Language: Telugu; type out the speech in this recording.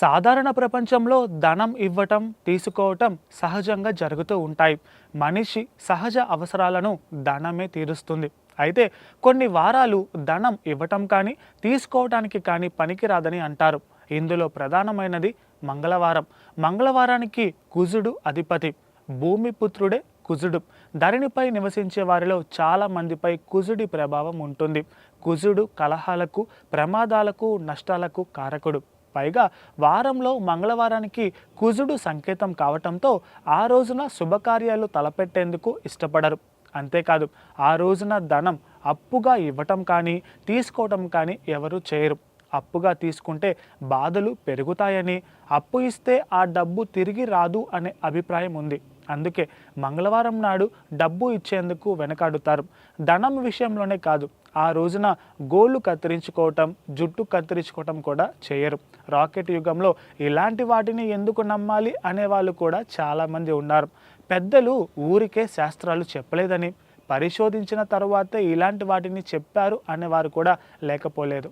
సాధారణ ప్రపంచంలో ధనం ఇవ్వటం తీసుకోవటం సహజంగా జరుగుతూ ఉంటాయి. మనిషి సహజ అవసరాలను ధనమే తీరుస్తుంది. అయితే కొన్ని వారాలు ధనం ఇవ్వటం కానీ తీసుకోవటానికి కానీ పనికిరాదని అంటారు. ఇందులో ప్రధానమైనది మంగళవారం. మంగళవారానికి కుజుడు అధిపతి. భూమిపుత్రుడే కుజుడు. ధరణిపై నివసించే వారిలో చాలా మందిపై కుజుడి ప్రభావం ఉంటుంది. కుజుడు కలహాలకు ప్రమాదాలకు నష్టాలకు కారకుడు. పైగా వారంలో మంగళవారానికి కుజుడు సంకేతం కావటంతో ఆ రోజున శుభకార్యాలు తలపెట్టేందుకు ఇష్టపడరు. అంతేకాదు ఆ రోజున ధనం అప్పుగా ఇవ్వటం కానీ తీసుకోవటం కానీ ఎవరు చేయరు. అప్పుగా తీసుకుంటే బాధలు పెరుగుతాయని అప్పు ఇస్తే ఆ డబ్బు తిరిగి రాదు అనే అభిప్రాయం ఉంది. అందుకే మంగళవారం నాడు డబ్బు ఇచ్చేందుకు వెనకాడుతారు. ధనం విషయంలోనే కాదు ఆ రోజున గోళ్ళు కత్తిరించుకోవటం జుట్టు కత్తిరించుకోవటం కూడా చేయరు. రాకెట్ యుగంలో ఇలాంటి వాటిని ఎందుకు నమ్మాలి అనేవాళ్ళు కూడా చాలామంది ఉన్నారు. పెద్దలు ఊరికే శాస్త్రాలు చెప్పలేదని పరిశోధించిన తర్వాతే ఇలాంటి వాటిని చెప్పారు అనేవారు కూడా లేకపోలేదు.